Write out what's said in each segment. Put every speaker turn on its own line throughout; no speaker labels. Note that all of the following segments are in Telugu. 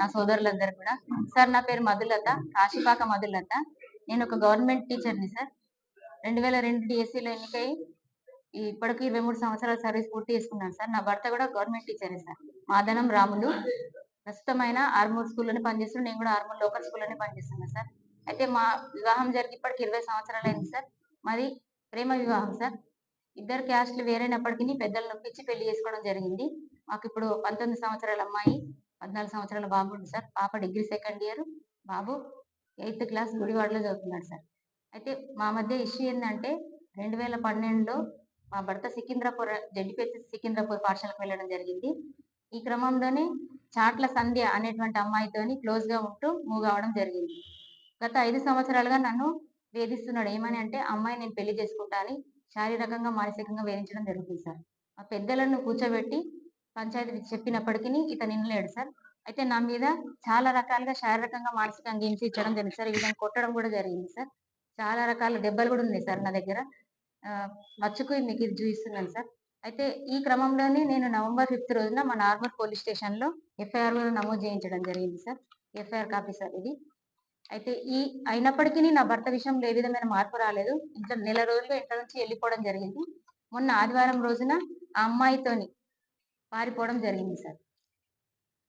నా సోదరులందరూ కూడా. సార్ నా పేరు మధులత కాశీపాక మధులత. నేను ఒక గవర్నమెంట్ టీచర్ని సార్. రెండు వేల రెండు డిఎస్సిలో ఎన్నికై ఇప్పటికి ఇరవై మూడు సంవత్సరాల సర్వీస్ పూర్తి చేసుకున్నాను సార్. నా భర్త కూడా గవర్నమెంట్ టీచరే సార్. మాదనం రాములు. ప్రస్తుతమైన ఆర్మూర్ స్కూల్లోనే పనిచేస్తున్నాను నేను కూడా ఆర్మూర్ లోకల్ స్కూల్లోనే పనిచేస్తున్నాను సార్. అయితే మా వివాహం జరిగి ఇప్పటికి ఇరవై సంవత్సరాలు అయింది సార్. మాది ప్రేమ వివాహం సార్. ఇద్దరు క్యాస్ట్లు వేరైనప్పటికీ పెద్దలు నొప్పించి పెళ్ళి చేసుకోవడం జరిగింది. మాకు ఇప్పుడు పంతొమ్మిది సంవత్సరాల అమ్మాయి. పద్నాలుగు సంవత్సరాల బాబు ఉంది సార్. పాప డిగ్రీ సెకండ్ ఇయర్. బాబు ఎయిత్ క్లాస్ గుడివాడలో చదువుతున్నాడు సార్. అయితే మా మధ్య ఇష్యూ ఏంటంటే రెండు వేల పన్నెండులో మా భర్త సికింద్రాపూర్ జడ్డిపేట సికింద్రాపూర్ పాఠశాలకు వెళ్ళడం జరిగింది. ఈ క్రమంలోనే చాట్ల సంధ్య అనేటువంటి అమ్మాయితోని క్లోజ్గా ఉంటూ మూవ్ కావడం జరిగింది. గత ఐదు సంవత్సరాలుగా నన్ను వేధిస్తున్నాడు. ఏమని అంటే అమ్మాయి నేను పెళ్ళి చేసుకుంటా అని శారీరకంగా మానసికంగా వేధించడం జరుగుతుంది సార్. మా పెద్దలను కూర్చోబెట్టి పంచాయతీ చెప్పినప్పటికీ ఇతను వినలేడు సార్. అయితే నా మీద చాలా రకాలుగా శారీరకంగా మానసికంగా హింసించడం జరిగింది సార్. ఈ విధంగా కొట్టడం కూడా జరిగింది సార్. చాలా రకాల దెబ్బలు కూడా ఉన్నాయి సార్ నా దగ్గర. మచ్చుకు మీకు ఇది చూపిస్తున్నాను సార్. అయితే ఈ క్రమంలోనే నేను నవంబర్ ఫిఫ్త్ రోజున మా నార్మల్ పోలీస్ స్టేషన్లో ఎఫ్ఐఆర్ కూడా నమోదు చేయించడం జరిగింది సార్. ఎఫ్ఐఆర్ కాపీ సార్ ఇది. అయితే ఈ అయినప్పటికీ నా భర్త విషయంలో ఏ విధమైన మార్పు రాలేదు. ఇంట్లో నెల రోజులు ఇంట్లో నుంచి వెళ్ళిపోవడం జరిగింది. మొన్న ఆదివారం రోజున ఆ అమ్మాయితోని పారిపోవడం జరిగింది సార్.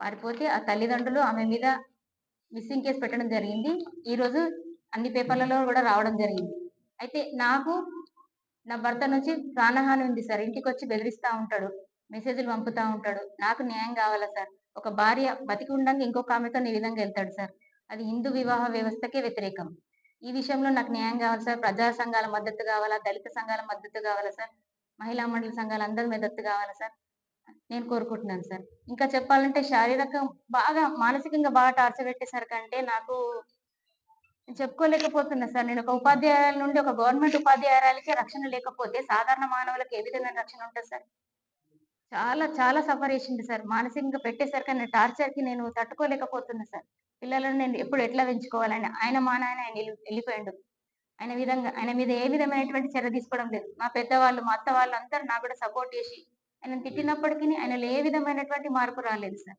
పారిపోతే ఆ తల్లిదండ్రులు ఆమె మీద మిస్సింగ్ కేసు పెట్టడం జరిగింది. ఈరోజు అన్ని పేపర్లలో కూడా రావడం జరిగింది. అయితే నాకు నా భర్త నుంచి ప్రాణహాని ఉంది సార్. ఇంటికి వచ్చి బెదిరిస్తూ ఉంటాడు. మెసేజ్లు పంపుతా ఉంటాడు. నాకు న్యాయం కావాలా సార్? ఒక భార్య బతికి ఉండగా ఇంకొక ఆమెతో ఈ విధంగా వెళ్తాడు సార్. అది హిందూ వివాహ వ్యవస్థకే వ్యతిరేకం. ఈ విషయంలో నాకు న్యాయం కావాలి సార్. ప్రజా సంఘాల మద్దతు కావాలా? దళిత సంఘాల మద్దతు కావాలా సార్? మహిళా మండలి సంఘాల అందరి మద్దతు కావాలా సార్? నేను కోరుకుంటున్నాను సార్. ఇంకా చెప్పాలంటే శారీరకం బాగా మానసికంగా బాగా టార్చర్ పెట్టేసరికంటే నాకు చెప్పుకోలేకపోతున్నా సార్. నేను ఒక ఉపాధ్యాయుల నుండి ఒక గవర్నమెంట్ ఉపాధ్యాయురాలకి రక్షణ లేకపోతే సాధారణ మానవులకు ఏ విధమైన రక్షణ ఉంటుంది సార్? చాలా చాలా సఫర్ చేసింది సార్. మానసికంగా పెట్టేసరికి నేను టార్చర్కి నేను తట్టుకోలేకపోతున్నా సార్. పిల్లలను నేను ఎప్పుడు ఎట్లా పెంచుకోవాలని ఆయన మా నాయన ఆయన వెళ్ళిపోయాడు. ఆయన విధంగా ఆయన మీద ఏ విధమైనటువంటి చర్య తీసుకోవడం లేదు. మా పెద్దవాళ్ళు మా అత్త వాళ్ళు అందరూ నాకు కూడా సపోర్ట్ చేసి ఆయన తిట్టినప్పటికీ ఆయనలో ఏ విధమైనటువంటి మార్పు రాలేదు సార్.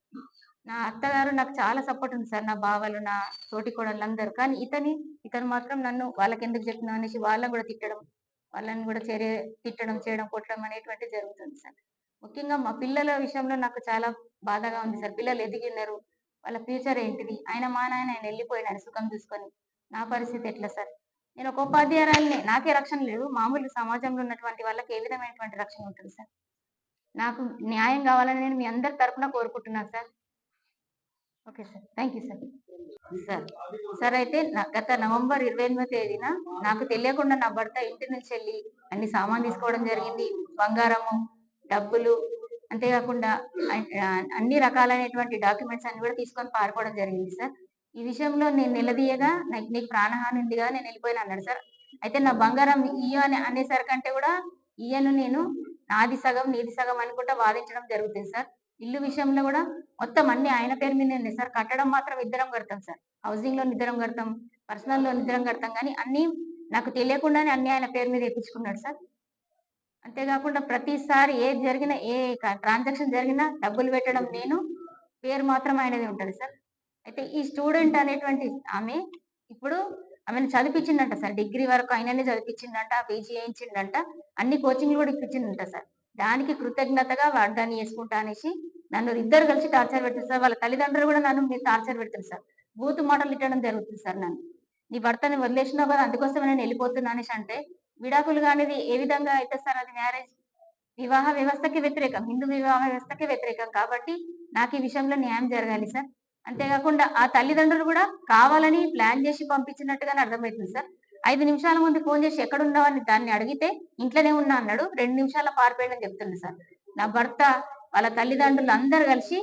నా అత్తగారు నాకు చాలా సపోర్ట్ ఉంది సార్ నా బావలు నా తోటి కోడళ్ళు అందరూ కానీ ఇతని ఇతను మాత్రం నన్ను వాళ్ళకి ఎందుకు చెప్తున్నావు అనేసి వాళ్ళని కూడా తిట్టడం వాళ్ళని కూడా చర్య తిట్టడం చేయడం కొట్టడం అనేటువంటి జరుగుతుంది సార్. ముఖ్యంగా మా పిల్లల విషయంలో నాకు చాలా బాధగా ఉంది సార్. పిల్లలు ఎదిగినారు వాళ్ళ ఫ్యూచర్ ఏంటిది? ఆయన మా నాయన ఆయన వెళ్ళిపోయిన ఆయన సుఖం చూసుకొని. నా పరిస్థితి ఎట్లా సార్? నేను ఒక ఉపాధ్యాయురాలిని నాకే రక్షణ లేదు. మామూలు సమాజంలో ఉన్నటువంటి వాళ్ళకి ఏ విధమైనటువంటి రక్షణ ఉంటుంది సార్? నాకు న్యాయం కావాలని నేను మీ అందరి తరఫున కోరుకుంటున్నాను sir. Okay sir. Thank you sir. Sir sir అయితే గత నవంబర్ ఇరవై ఎనిమిదో తేదీన నాకు తెలియకుండా నా భర్త ఇంటి నుంచి వెళ్ళి అన్ని సామాన్ తీసుకోవడం జరిగింది. బంగారము డబ్బులు అంతేకాకుండా అన్ని రకాలైనటువంటి డాక్యుమెంట్స్ అన్ని కూడా తీసుకొని పారిపోవడం జరిగింది సార్. ఈ విషయంలో నేను నిలదీయగా నాకు నీకు ప్రాణహాని ఉంది కదా నేను వెళ్ళిపోయినా అన్నాడు సార్. అయితే నా బంగారం ఇయ్య అని అనేసరికంటే కూడా ఇయ్యను నేను నాది సగం నీది సగం అనుకుంటా వాదించడం జరుగుతుంది సార్. ఇల్లు విషయంలో కూడా మొత్తం అన్ని ఆయన పేరు మీద ఉంది సార్. కట్టడం మాత్రం ఇద్దరం కడతాం సార్. హౌసింగ్లో ఇద్దరం కడతాం పర్సనల్లో ఇద్దరం కడతాం. కానీ అన్ని నాకు తెలియకుండానే అన్ని ఆయన పేరు మీద ఎక్కించుకున్నాడు సార్. అంతేకాకుండా ప్రతిసారి ఏది జరిగినా ఏ ట్రాన్సాక్షన్ జరిగినా డబ్బులు పెట్టడం నేను పేరు మాత్రం ఆయనది ఉంటది సార్. అయితే ఈ స్టూడెంట్ అనేటువంటి ఆమె ఇప్పుడు ఆమెను చదివించిందంట సార్. డిగ్రీ వరకు ఆయననే చదివించిందంట పీజీ చేయించిందంట అన్ని కోచింగ్లు కూడా ఇప్పించిందంట సార్. దానికి కృతజ్ఞతగా వాగ్దాన్ని చేసుకుంటా అనేసి నన్ను ఇద్దరు కలిసి టార్చర్ పెడతారు సార్. వాళ్ళ తల్లిదండ్రులు కూడా నన్ను మీరు టార్చర్ పెడుతుంది సార్. బూత్ మాటలు ఇట్టడం జరుగుతుంది సార్ నన్ను. నీ భర్తని వదిలేసినావు కదా అందుకోసమే నేను వెళ్ళిపోతున్నా అనేసి అంటే విడాకులు కానిది ఏ విధంగా అయితే సార్ అది మ్యారేజ్? వివాహ వ్యవస్థకి వ్యతిరేకం హిందూ వివాహ వ్యవస్థకి వ్యతిరేకం కాబట్టి నాకు ఈ విషయంలో న్యాయం జరగాలి సార్. అంతేకాకుండా ఆ తల్లిదండ్రులు కూడా కావాలని ప్లాన్ చేసి పంపించినట్టుగానే అర్థమవుతుంది సార్. ఐదు నిమిషాల ముందు ఫోన్ చేసి ఎక్కడున్నావు అని దాన్ని అడిగితే ఇంట్లోనే ఉన్నా అన్నాడు రెండు నిమిషాల పారిపోయాడని చెప్తుంది సార్. నా భర్త వాళ్ళ తల్లిదండ్రులు అందరు కలిసి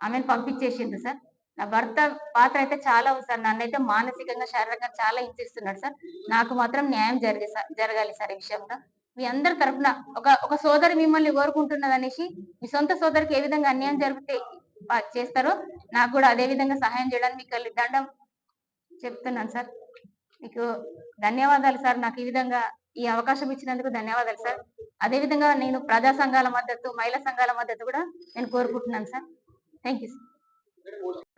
ఆమెను పంపించేసిండు సార్. నా భర్త పాత్ర అయితే చాలా ఉంది సార్. నన్ను అయితే మానసికంగా శారీరకంగా చాలా హింసిస్తున్నాడు సార్. నాకు మాత్రం న్యాయం జరిగే సార్ జరగాలి సార్ ఈ విషయంలో. మీ అందరి తరఫున ఒక ఒక సోదరి మిమ్మల్ని కోరుకుంటున్నది అనేసి మీ సొంత సోదరికి ఏ విధంగా అన్యాయం జరిగితే చేస్తారో? నాకు కూడా అదే విధంగా సహాయం చేయడానికి మీకు దండం చెప్తున్నాను సార్. మీకు ధన్యవాదాలు సార్. నాకు ఈ విధంగా ఈ అవకాశం ఇచ్చినందుకు ధన్యవాదాలు సార్. అదే విధంగా నేను ప్రజా సంఘాల మద్దతు మహిళా సంఘాల మద్దతు కూడా నేను కోరుకుంటున్నాను సార్. థ్యాంక్ యూ సార్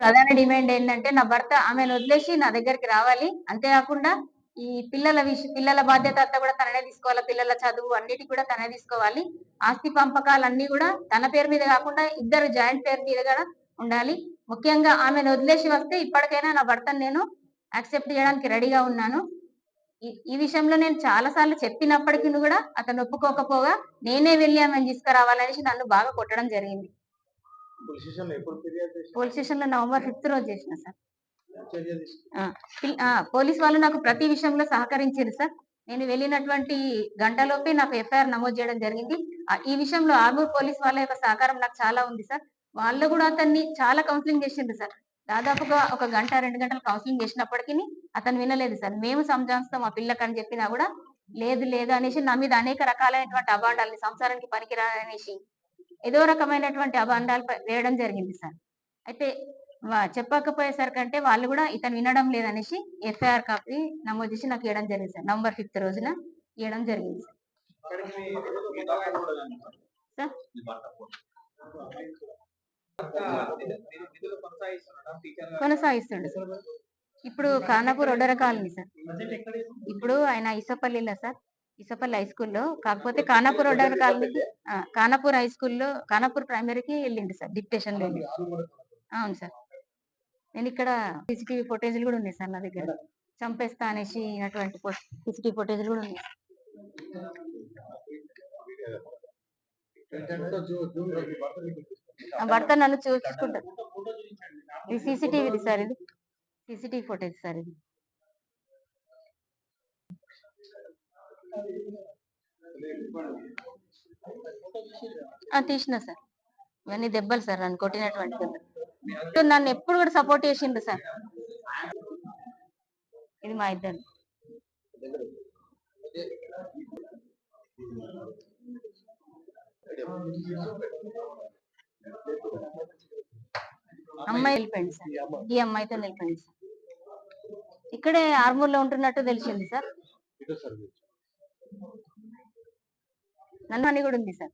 ప్రధాన డిమాండ్ ఏంటంటే నా భర్త ఆమెను వదిలేసి నా దగ్గరికి రావాలి. అంతేకాకుండా ఈ పిల్లల విషయం పిల్లల బాధ్యత అంతా కూడా తననే తీసుకోవాలి పిల్లల చదువు అన్నిటి కూడా తనే తీసుకోవాలి. ఆస్తి పంపకాలు అన్ని కూడా తన పేరు మీద కాకుండా ఇద్దరు జాయింట్ పేరు మీద కూడా ఉండాలి. ముఖ్యంగా ఆమెను వదిలేసి వస్తే ఇప్పటికైనా నా భర్తను నేను యాక్సెప్ట్ చేయడానికి రెడీగా ఉన్నాను. ఈ- విషయంలో నేను చాలా సార్లు చెప్పినప్పటికీ కూడా అతను ఒప్పుకోకపోగా నేనే వెళ్ళి ఆమెను తీసుకురావాలనేసి నన్ను బాగా కొట్టడం జరిగింది?
పోలీస్
స్టేషన్లో నవంబర్ ఫిఫ్త్ రోజు చేసిన సార్. పోలీస్ వాళ్ళు నాకు ప్రతి విషయంలో సహకరించారు సార్. నేను వెళ్ళినటువంటి గంటలోపే నాకు ఎఫ్ఐఆర్ నమోదు చేయడం జరిగింది. ఈ విషయంలో ఆర్మూర్ పోలీస్ వాళ్ళ యొక్క సహకారం నాకు చాలా ఉంది సార్. వాళ్ళు కూడా అతన్ని చాలా కౌన్సిలింగ్ చేసిండ్రు సార్. దాదాపుగా ఒక గంట రెండు గంటలు కౌన్సిలింగ్ చేసినప్పటికీ అతను వినలేదు సార్. మేము సంజాంస్తాం మా పిల్లకి అని చెప్పినా కూడా లేదు లేదు అనేసి నా మీద అనేక రకాలైనటువంటి అభాండాలని సంసారానికి పనికిరా అనేసి ఏదో రకమైనటువంటి అభాండాలు వేయడం జరిగింది సార్. అయితే చెప్పకపోయేసరికంటే వాళ్ళు కూడా ఇతను వినడం లేదనేసి ఎఫ్ఐఆర్ కాపీ నమోదు చేసి నాకు ఇవ్వడం జరిగింది సార్. నంబర్ ఫిఫ్త్ రోజున ఇవ్వడం జరిగింది సార్? కొనసాగిస్తుండు సార్. ఇప్పుడు ఖానాపూర్ ఒడర కాలనీ సార్? ఇప్పుడు ఆయన ఇసపల్లిలో సార్. ఇసపల్లి హై స్కూల్లో. కాకపోతే ఖానాపూర్ ఒడర కాలనీకి ఆ, ఖానాపూర్ హై స్కూల్లో ఖానాపూర్ ప్రైమరీకి వెళ్ళిండు సార్. డిక్టేషన్ వెళ్ళి అవును సార్. నేను ఇక్కడ సీసీటీవీ ఫుటేజ్లు కూడా ఉన్నాయి సార్ నా దగ్గర. చంపేస్తా అనేసి అటువంటి సీసీటీవీ ఫుటేజ్లు కూడా ఉన్నాయి.
భర్త
నన్ను చూసుకుంటారు ఇది సీసీటీవీ సార్ ఇది. సీసీటీవీ ఫుటేజ్ సార్ ఇది. తీసిన సార్. ఇవన్నీ దెబ్బలు సార్ నన్ను కొట్టినటువంటి దెబ్బలు. నన్ను ఎప్పుడు కూడా సపోర్ట్ చేసిండు సార్. ఇది మా ఇద్దరు. అమ్మాయి వెళ్ళిపోయింది సార్. ఈ అమ్మాయితో వెళ్ళిపోయింది సార్. ఇక్కడే ఆర్మూర్లో ఉంటున్నట్టు తెలిసింది సార్. నన్ను అని కూడా ఉంది సార్.